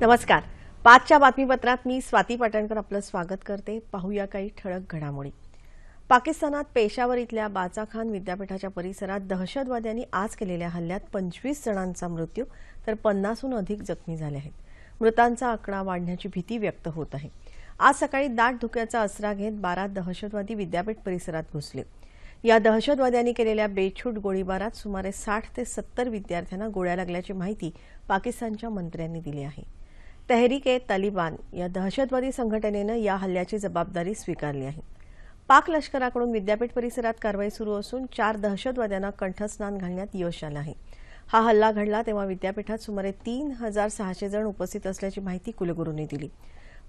नमस्कार. पाचच्या बातमीपत्रात मी स्वाती पाटणकर आपलं स्वागत करते. पाहूया काही ठळक घडामोडी. पाकिस्तानात पेशावर इथल्या बाचा खान विद्यापीठाच्या परिसरात दहशतवाद्यांनी आज केलेल्या हल्ल्यात पंचवीस जणांचा मृत्यू तर पन्नासहून अधिक जखमी झाले आहेत. मृतांचा आकडा वाढण्याची भीती व्यक्त होत आहे. आज सकाळी दाट धुक्याचा आसरा घेत बारा दहशतवादी विद्यापीठ परिसरात घुसले. या दहशतवाद्यांनी केलेल्या बेछूट गोळीबारात सुमारे साठ ते सत्तर विद्यार्थ्यांना गोळ्या लागल्याची माहिती पाकिस्तानच्या मंत्र्यांनी दिली आहे. तहरीक ए तालिबान या दहशतवादी संघटनेनं या हल्ल्याची जबाबदारी स्वीकारली आहे. पाक लष्कराकडून विद्यापीठ परिसरात कारवाई सुरू असून चार दहशतवाद्यांना कंठस्नान घालण्यात यश आलं आहे. हा हल्ला घडला तेव्हा विद्यापीठात सुमारे तीन हजार सहाशे जण उपस्थित असल्याची माहिती कुलगुरूंनी दिली.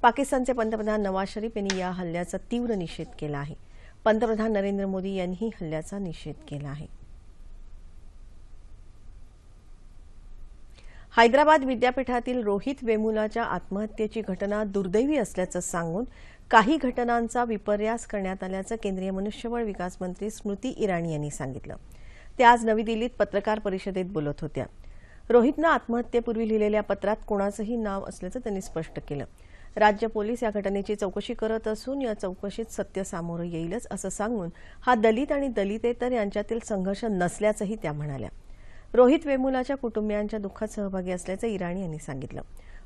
पाकिस्तानचे पंतप्रधान नवाज शरीफ यांनी या हल्ल्याचा तीव्र निषेध केला आहे. पंतप्रधान नरेंद्र मोदी यांनीही हल्ल्याचा निषेध केला आहे. हैदराबाद विद्यापीठातील रोहित वेमुलाच्या आत्महत्येची घटना दुर्दैवी असल्याचं सांगून काही घटनांचा विपर्यास करण्यात आल्याचं केंद्रीय मनुष्यबळ विकास मंत्री स्मृती इराणी यांनी सांगितलं. ते आज नवी दिल्लीत पत्रकार परिषदेत बोलत होत्या. रोहितनं आत्महत्येपूर्वी लिहिलेल्या पत्रात कोणाचंही नाव असल्याचं त्यांनी स्पष्ट केलं. राज्य पोलीस या घटनेची चौकशी करत असून या चौकशीत सत्य सामोरं येईलच असं सांगून हा दलित आणि दलितेतर यांच्यातील संघर्ष नसल्याचंही त्या म्हणाल्या. रोहित वेमुलाच्या कुटुंबियांच्या दुःखात सहभागी असल्याचं इराणी यांनी सांगितलं.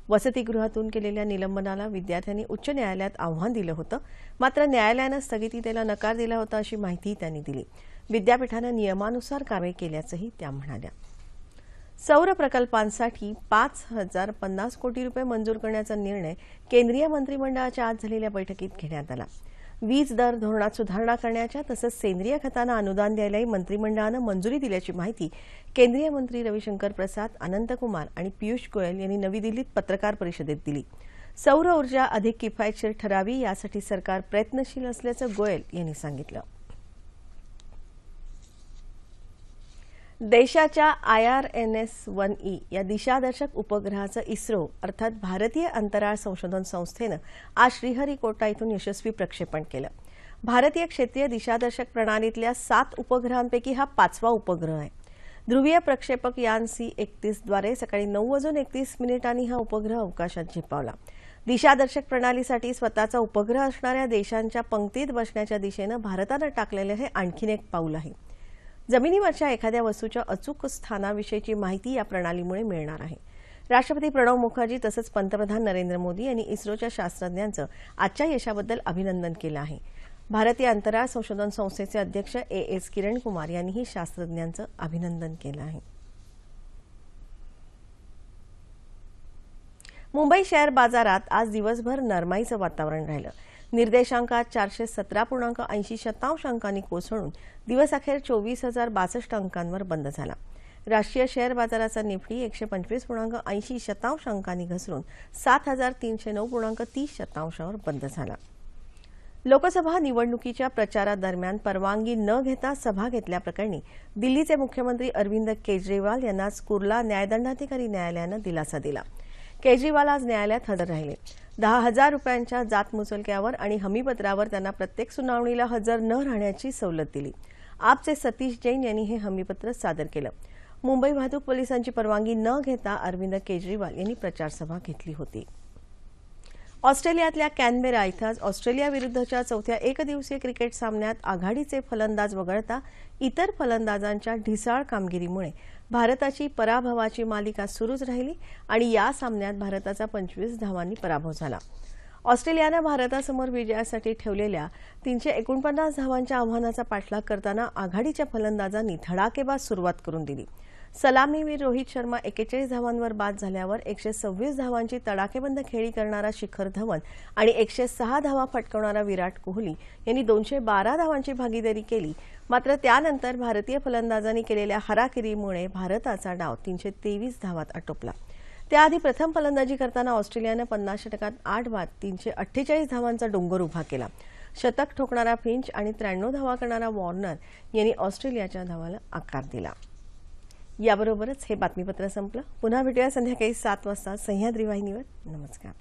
वसतिगृहातून केलेल्या निलंबनाला विद्यार्थ्यांनी उच्च न्यायालयात आव्हान दिलं होतं. मात्र न्यायालयानं स्थगिती द्यायला नकार दिला होता अशी माहितीही त्यांनी दिली. विद्यापीठानं नियमानुसार कारवाई केल्याचंही त्या म्हणाल्या. सौर प्रकल्पांसाठी पाच हजार पन्नास कोटी रुपये मंजूर करण्याचा निर्णय केंद्रीय मंत्रिमंडळाच्या आज झालेल्या बैठकीत घेण्यात आला. वीज दर धोरणात सुधारणा करण्याच्या तसंच सेंद्रिय खतांना अनुदान द्यायलाही मंत्रिमंडळानं मंजुरी दिल्याची माहिती केंद्रीय मंत्री रविशंकर प्रसाद अनंतकुमार आणि पियुष गोयल यांनी नवी दिल्लीत पत्रकार परिषदेत दिली. सौर ऊर्जा अधिक किफायतशीर ठरावी यासाठी सरकार प्रयत्नशील असल्याचं गोयल यांनी सांगितलं. देशाच्या I R N S one E या दिशादर्शक उपग्रहाचं इस्रो अर्थात भारतीय अंतराळ संशोधन संस्थेनं आज श्रीहरिकोटा इथून यशस्वी प्रक्षेपण केलं. भारतीय क्षेत्रीय दिशादर्शक प्रणालीतल्या सात उपग्रहांपैकी हा पाचवा उपग्रह आहे. ध्रुवीय प्रक्षेपक यान सी एकतीसद्वारे सकाळी नऊ वाजून एकतीस मिनिटांनी हा उपग्रह अवकाशात झेपावला. दिशादर्शक प्रणालीसाठी स्वतःचा उपग्रह असणाऱ्या देशांच्या पंक्तीत बसण्याच्या दिशेनं भारतानं टाकलेलं हे आणखीन एक पाऊल आहे. जमिनीवरच्या एखाद्या वस्तूच्या अचूक स्थानाविषयीची माहिती या प्रणालीमुळे मिळणार आहे. राष्ट्रपती प्रणव मुखर्जी तसंच पंतप्रधान नरेंद्र मोदी यांनी इस्रोच्या शास्त्रज्ञांचं आजच्या यशाबद्दल अभिनंदन केलं आहे. भारतीय अंतराळ संशोधन संस्थेचे अध्यक्ष ए एस किरण कुमार यांनीही शास्त्रज्ञांचं अभिनंदन केलं आहे. मुंबई शेअर बाजारात आज दिवसभर नरमाईचं वातावरण राहिलं. निर्देशांकात चारशे सतरा पूर्णांक ऐंशी शतांश अंकांनी कोसळून दिवसअखेर चोवीस हजार बासष्ट अंकांवर बंद झाला. राष्ट्रीय शेअर बाजाराचा निफ्टी एकशे पंचवीस पूर्णांक ऐंशी शतांश अंकांनी घसरून सात हजार तीनशे नऊ पूर्णांक तीस शतांशावर बंद झाला. लोकसभा निवडणुकीच्या प्रचारादरम्यान परवानगी न घेता सभा घेतल्याप्रकरणी दिल्लीचे मुख्यमंत्री अरविंद केजरीवाल यांना आज कुर्ला न्यायदंडाधिकारी न्यायालयानं दिलासा दिला. केजरीवाल आज न्यायालयात हजर राहिले. दहा हजार रुपयांच्या जात मुचलक्यावर आणि हमीपत्रावर त्यांना प्रत्येक सुनावणीला हजर न राहण्याची सवलत दिली. आपचे सतीश जैन यांनी हे हमीपत्र सादर केलं. मुंबई वाहतूक पोलिसांची परवानगी न घेता अरविंद केजरीवाल यांनी प्रचारसभा घेतली होती. ऑस्ट्रेलियातल्या कॅनबेरा इथं आज ऑस्ट्रेलियाविरुद्धच्या चौथ्या एकदिवसीय क्रिकेट सामन्यात आघाडीचे फलंदाज वगळता इतर फलंदाजांच्या ढिसाळ कामगिरीमुळे भारताची पराभवाची मालिका सुरूच राहिली आणि या सामन्यात भारताचा पंचवीस धावांनी पराभव झाला. ऑस्ट्रेलियानं भारतासमोर विजयासाठी ठेवलेल्या तीनशे एकोणपन्नास धावांच्या आव्हानाचा पाठलाग करताना आघाडीच्या फलंदाजांनी धडाकेबाज सुरुवात करून दिली. सलामीवीर रोहित शर्मा एकेचाळीस धावांवर बाद झाल्यावर एकशे सव्वीस धावांची तडाखेबंद खेळी करणारा शिखर धवन आणि एकशे सहा धावा फटकवणारा विराट कोहली यांनी दोनशे बारा धावांची भागीदारी केली. मात्र त्यानंतर भारतीय फलंदाजांनी केलेल्या हराकिरीमुळे भारताचा डाव तीनशे तेवीस धावात आटोपला. त्याआधी प्रथम फलंदाजी करताना ऑस्ट्रेलियानं पन्नास षटकात आठ बाद तीनशे अठ्ठेचाळीस धावांचा डोंगर उभा केला. शतक ठोकणारा फिंच आणि त्र्याण्णव धावा करणारा वॉर्नर यांनी ऑस्ट्रेलियाच्या धावाला आकार दिला. याबरोबरच हे बातमीपत्र संपलं. पुन्हा भेटूया संध्याकाळी सात वाजता. सह्याद्री वाहिनीवर. नमस्कार.